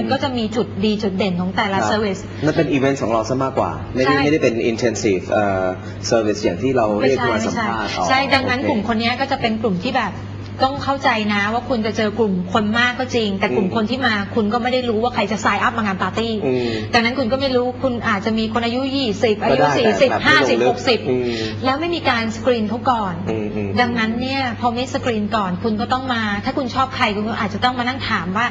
มันก็จะมีจุดดีจุดเด่นของแต่ละครับเซอร์วิสนั่นเป็นอีเวนต์ของเราซะมากกว่า ไม่ได้ใช่ ไม่ได้เป็น intensive เอ่อ service อย่างที่เราไม่เรียกใช่มาสัไม่มใช่ภาษณ์อ๋อใช่ดังนั้นโอเค กลุ่มคนนี้ก็จะเป็นกลุ่มที่แบบต้องเข้าใจนะว่าคุณจะเจอกลุ่มคนมากก็จริง แต่กลุ่มอืม คนที่มาคุณก็ไม่ได้รู้ว่าใครจะ sign up มางานปาร์ตี้อืมดังนั้นคุณก็ไม่รู้คุณอาจจะมีคนอายุ 20 อายุ ก็ได้แต่แบบไม่ลงลึก40อืม50แล้วไม่มีการสกรีนเขาก่อน อืมอืม ดังนั้นเนี่ยพอไม่สกรีนก่อนคุณก็ต้องมา ถ้าคุณชอบใครคุณก็อาจจะต้องมานั่งถามว่า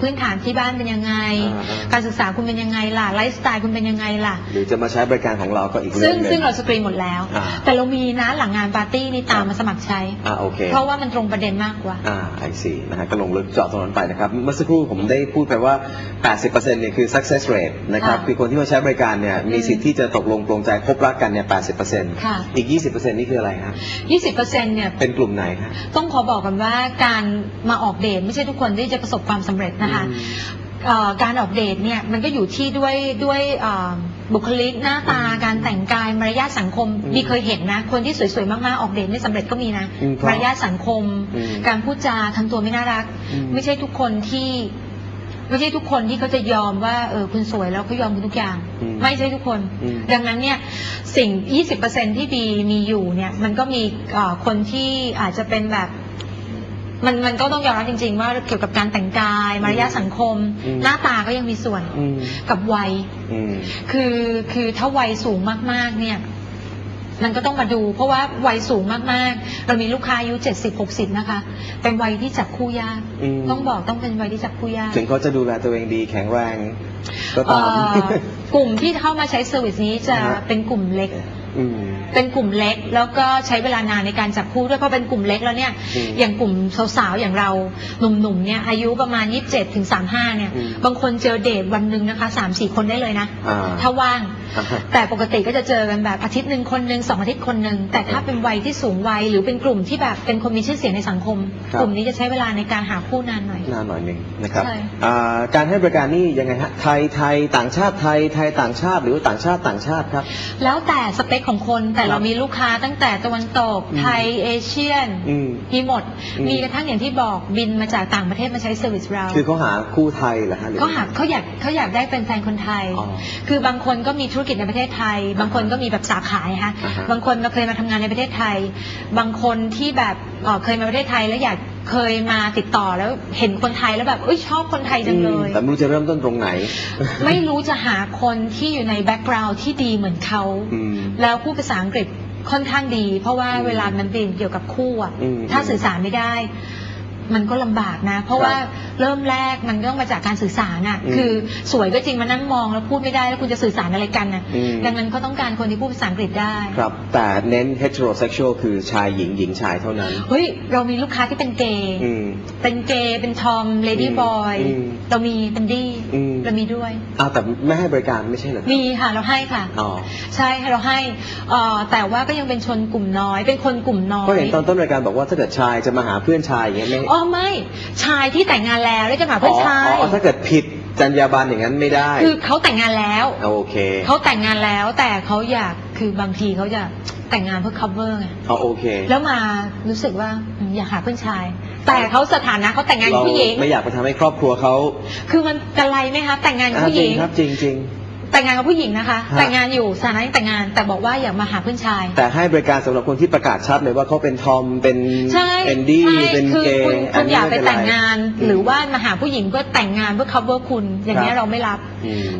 พื้นฐานที่บ้านเป็นยังไง อ่าฮะ การศึกษาคุณเป็นยังไงล่ะไลฟ์สไตล์คุณเป็นยังไงล่ะ หรือจะมาใช้บริการของเราก็อีกเรื่ซึ่องงหนึ่งซึ่งเราสกรีนหมดแล้ว อ่า แต่เรามีนะหลังงานปาร์ตี้นี่ตามมาสมัครใช้ อ่าโอเค เพราะว่ามันตรงประเด็นมากกว่า อ่าไอซีนะฮะก็ลงลึกเจาะตรงนั้นไปนะครับ เมื่อสักครู่ผมได้พูดไปว่า 80%เนี่ยคือ success rate นะครับค่ะคือคนที่มาใช้บริการเนี่ยมีสิทธิ์ที่จะตกลงปลงใจพบรักกันเนี่ย 80%ค่ะ อีก 20%นี่คืออะไรฮะ20%เนี่ย เป็นกลุ่มไหนฮะ ต้องขอบอกกันว่าการมาออกเดทไม่ใช่ทุกคนที่จะประสบความสำเร็จนะคะอืมเอ่อการออกเดทเนี่ยมันก็อยู่ที่ด้วยด้วยเอ่อบุคลิกหน้าตาการแต่งกายมารยาทสังคมอืมมีเคยเห็นนะ คนที่สวยๆ มากๆ ออกเดทไม่สำเร็จก็มีนะอืมครับมารยาทสังคม อืมการพูดจาทำตัวไม่น่ารัก อืม ไม่ใช่ทุกคนที่ ไม่ใช่ทุกคนที่เขาจะยอมว่าเออคุณสวยแล้วเขายอมคุณทุกอย่าง อืมไม่ใช่ทุกคน อืมดังนั้นเนี่ยสิ่ง 20%ที่บีมีอยู่เนี่ย มันก็มีเอ่อคนที่อาจจะเป็นแบบ มันมันก็ต้องยอมรับจริง ๆ ว่าเกี่ยวกับการแต่งกายมารยาทสังคม อืม หน้าตาก็ยังมีส่วนอืมกับวัย อืม คือคือถ้าวัยสูงมากๆ เนี่ย มันก็ต้องมาดู เพราะว่าวัยสูงมากๆ เรามีลูกค้าอายุเจ็ดสิบหกสิบนะคะ เป็นวัยที่จับคู่ยากอืม ต้องบอกต้องเป็นวัยที่จับคู่ยากถึงเขาจะดูแลตัวเองดีแข็งแรง ก็เอ่ตามอกลุ่มที่เข้ามาใช้เซอร์วิสนี้จะฮะ เป็นกลุ่มเล็ก อืม เป็นกลุ่มเล็กแล้วก็ใช้เวลานานในการจับคู่ด้วยเพราะเป็นกลุ่มเล็กแล้วเนี่ยอืมอย่างกลุ่มสาวๆอย่างเราหนุ่มๆเนี่ยอายุประมาณ 27ถึง35เนี่ยอืม บางคนเจอเดทวันหนึ่งนะคะ3-4 คนได้เลยนะ อ่าถ้าว่าง อ่าฮะ แต่ปกติก็จะเจอกันแบบอาทิตย์หนึ่งคนหนึ่งสองอาทิตย์คนหนึ่งแต่ถ้าเป็นวัยที่สูงวัยหรือเป็นกลุ่มที่แบบเป็นคนมีชื่อเสียงในสังคม ครับ กลุ่มนี้จะใช้เวลาในการหาคู่นานหน่อยนานหน่อยหนึ่งนะครับใช่ อ่าการให้บริการนี่ยังไงฮะไทยไทยต่างชาติไทยไทยต่างชาติหรือว่าต่างชาติต่างชาติครับ แล้วแต่สเปคของคนแต่ครับเรามีลูกค้าตั้งแต่ตะวันตกอืมไทยเอเชียนอืม มีหมด อืม มีกระทั่งอย่างที่บอกบินมาจากต่างประเทศมาใช้เซอร์วิสเราคือเขาหาคู่ไทยเหรอฮะหรือ เขาหาเขาอยากเขาอยากได้เป็นแฟนคนไทย อ๋อคือบางคนก็มีธุรกิจในประเทศไทย บางคนก็มีแบบสาขาฮะอ่าฮะบางคนมาเคยมาทำงานในประเทศไทย บางคนที่แบบเอ่อเคยมาประเทศไทยแล้วอยาก เคยมาติดต่อแล้วเห็นคนไทยแล้วแบบเอ้ยชอบคนไทยจังเลย แต่ไม่รู้จะเริ่มต้นตรงไหน ไม่รู้จะหาคนที่อยู่ในแบ็กกราวด์ที่ดีเหมือนเขาอืม แล้วพูดภาษาอังกฤษค่อนข้างดี เพราะว่าอืมเวลามันเป็นเกี่ยวกับคู่อะอืมถ้าสื่อสารไม่ได้ มันก็ลำบากนะ เพราะครับว่าเริ่มแรกมันก็ต้องมาจากการสื่อสารอะอืมคือสวยก็จริงมานั่งมองแล้วพูดไม่ได้แล้วคุณจะสื่อสารอะไรกันน่ะอืม ดังนั้นเขาต้องการคนที่พูดภาษาอังกฤษได้ ครับ แต่เน้น heterosexual คือชายหญิงหญิงชายเท่านั้น เฮ้ย เรามีลูกค้าที่เป็นเกย์อืม เป็นเกย์เป็นทอมเลดี้อืมบอยอืมเรามีเป็นดี้อืม เรามีด้วย อ้าวแต่ไม่ให้บริการไม่ใช่เหรอมีค่ะเราให้ค่ะ อ๋อใช่ค่ะเราให้เอ่อแต่ว่าก็ยังเป็นชนกลุ่มน้อย เป็นคนกลุ่มน้อย ก็เห็นตอนต้นรายการบอกว่าถ้าเกิดชายจะมาหาเพื่อนชายอย่างเงี้ยไม่ อ๋อไม่ชายที่แต่งงานแล้วแล้วจะมาเพื่อนชายอ๋อถ้าเกิดผิดจรรยาบรรณอย่างนั้นไม่ได้ คือเขาแต่งงานแล้วโอเคเขาแต่งงานแล้วแต่เขาอยากคือบางทีเขาจะแต่งงานเพื่อ cover ไงอ๋อโอเค แล้วมารู้สึกว่าอืมอยากหาเพื่อนชาย แต่เขาสถานะเขาแต่งงานกับผู้หญิงไม่อยากไปทำให้ครอบครัวเขาคือมันกระไรไหมคะแต่งงานกับอ่าผู้หจริญิงงครับจริงจริง แต่งงานกับผู้หญิงนะคะ ฮะ แต่งงานอยู่สถานะยังแต่งงาน แต่บอกว่าอยากมาหาเพื่อนชาย แต่ให้บริการสำหรับคนที่ประกาศชัดเลยว่าเขาเป็นทอมเป็นใช่เป็นดี้ใช่เป็นคือเกคุณย์คุณอยากไปม่เนแต่งรงานอืมหรือว่ามาหาผู้หญิงเพื่อแต่งงานเพื่อ cover คุณ อย่างนี้ยครับเราไม่รับ อืม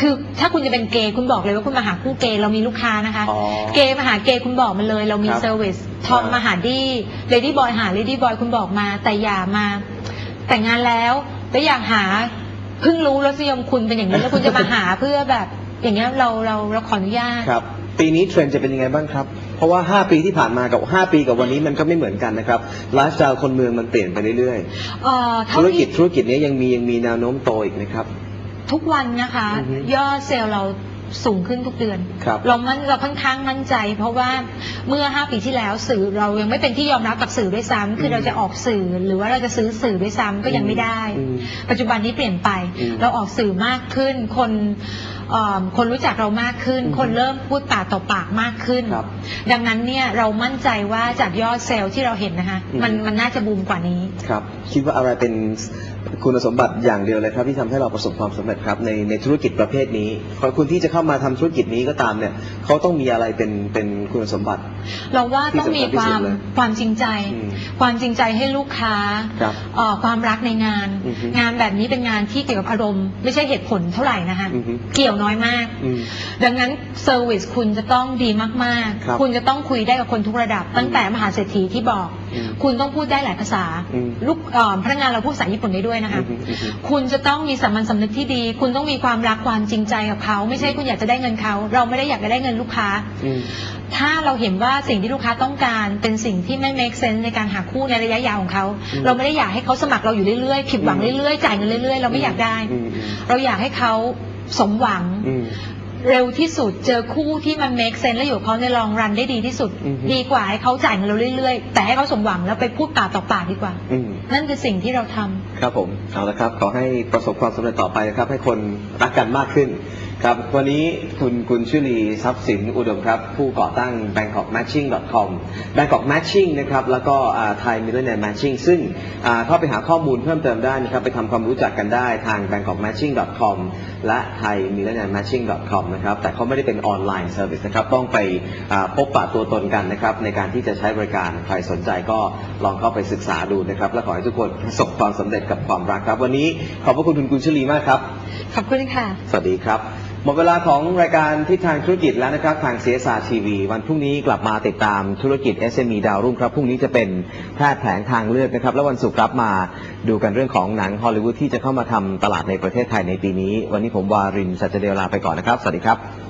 คือถ้าคุณจะเป็นเกย์คุณบอกเลยว่าคุณมาหาคู่เกย์เรามีลูกค้านะคะ อ๋อ เกย์มาหาเกย์คุณบอกมาเลย เรามีครับเซอร์วิสทอมอ่ามมาหาดี้เลดี้บอยหาเลดี้บอยคุณบอกมา แต่อย่ามา แต่งงานแล้วแล้วอยากหา เพิ่งรู้รสนิยมคุณเป็นอย่างนี้แล้วคุณจะมาหาเพื่อแบบ อย่างเงี้ยเราเราเราขออนุญาต ครับ ปีนี้เทรนด์จะเป็นยังไงบ้างครับ เพราะว่า 5 ปีที่ผ่านมากับ 5 ปีกับวันนี้มันก็ไม่เหมือนกันนะครับไลฟ์สไตล์คนเมืองมันเปลี่ยนไปเรื่อยเอ่อๆ เท่าธุรกิที่จธุรกิจนี้ยังมียังมีแนวโน้มโตอีกไหมครับ ทุกวันนะคะ อือฮึ ยอดเซลล์เรา สูงขึ้นทุกเดือน ครับเรามันเราค่อนข้างมั่นใจ เพราะว่าเมื่อ 5 ปีที่แล้วสื่อเรายังไม่เป็นที่ยอมรับกับสื่อด้วยซ้ำคือมเราจะออกสื่อหรือว่าเราจะซื้อสื่อด้วยซ้ำก็ยังไม่ได้ อืมปัจจุบันนี้เปลี่ยนไป อืม เราออกสื่อมากขึ้นคน เอ่อคนรู้จักเรามากขึ้น อืมคนเริ่มพูดปากต่อปากมากขึ้น ครับดังนั้นเนี่ยเรามั่นใจว่าจากยอดเซลล์ที่เราเห็นนะคะอืม มันมันน่าจะบูมกว่านี้ ครับ คิดว่าอะไรเป็นคุณสมบัติอย่างเดียวเลยครับ ที่ทำให้เราประสบความสำเร็จครับในในธุรกิจประเภทนี้คนที่จะเข้ามาทำธุรกิจนี้ก็ตามเนี่ยเขาต้องมีอะไรเป็นเป็นคุณสมบัติ เราว่าต้องมีความที่สำคัญที่สุดเลยความจริงใจ อืมความจริงใจให้ลูกค้าครับเอ่อความรักในงาน อือฮึงานแบบนี้เป็นงานที่เกี่ยวกับอารมณ์ ไม่ใช่เหตุผลเท่าไหร่นะคะอือฮึ เกี่ยวน้อยมาก อืม ดังนั้นเซอร์วิสคุณจะต้องดีมากครับๆ คุณจะต้องคุยได้กับคนทุกระดับ ตั้งแต่มหาเศรษฐีที่บอก อืมคุณต้องพูดได้หลายภาษา อืม ลูกเอ่อพนักงานเราพูดภาษาญี่ปุ่นได้ด้วยนะคะ อืมอืมอืม คุณจะต้องมีสามัญสำนึกที่ดี คุณต้องมีความรักความจริงใจกับเขา ไม่ใช่คุณอยากจะได้เงินเขา เราไม่ได้อยากจะได้เงินลูกค้า อืม ถ้าเราเห็นว่าสิ่งที่ลูกค้าต้องการเป็นสิ่งที่ไม่ make sense ในการหาคู่ในระยะยาวของเขา อืมเราไม่ได้อยากให้เขาสมัครเราอยู่เรื่อยๆ ผิดหวังอืมเรื่อยๆ จ่ายเงินเรื่อยๆ เราไม่อยากได้ อืมอืม เราอยากให้เขา สมหวัง อืม เร็วที่สุดเจอคู่ที่มัน make sense และอยู่กับเขาในลองรันได้ดีที่สุด อือฮึ ดีกว่าให้เขาจ่ายเงินเราเรื่อยๆ แต่ให้เขาสมหวังแล้วไปพูดปากต่อปากดีกว่า อืม นั่นคือสิ่งที่เราทำ ครับผมเอาละครับ ขอให้ประสบความสำเร็จต่อไปนะครับ ให้คนรักกันมากขึ้น ครับ วันนี้คุณคุณชุลีทรัพย์สินอุดมครับ ผู้ก่อตั้ง bangkokmatching.com bangkok matching นะครับ แล้วก็ไทย millionaire matching ซึ่งอ่าเข้าไปหาข้อมูลเพิ่มเติมได้นะครับ ไปทำความรู้จักกันได้ทาง bangkokmatching.com และ thai millionaire matching.com นะครับ แต่เขาไม่ได้เป็นออนไลน์เซอร์วิสนะครับ ต้องไปอ่าพบปะตัวตนกันนะครับ ในการที่จะใช้บริการ ใครสนใจก็ลองเข้าไปศึกษาดูนะครับ และขอให้ทุกคนประสบความสำเร็จกับความรักครับ วันนี้ขอบพระคุณคุณกุลชลีมากครับ ขอบคุณค่ะ สวัสดีครับห มดเวลาของรายการทิศทางธุรกิจแล้วนะครับ ทางเสียสาทีวี วันพรุ่งนี้กลับมาติดตามธุรกิจ SME ดาวรุ่งครับ พรุ่งนี้จะเป็นแพทย์แผนทางเลือกนะครับ แล้ววันศุกร์ครับมาดูกันเรื่องของหนังฮอลลีวูดที่จะเข้ามาทำตลาดในประเทศไทยในปีนี้ วันนี้ผมวารินสัจเดลลาไปก่อนนะครับ สวัสดีครับ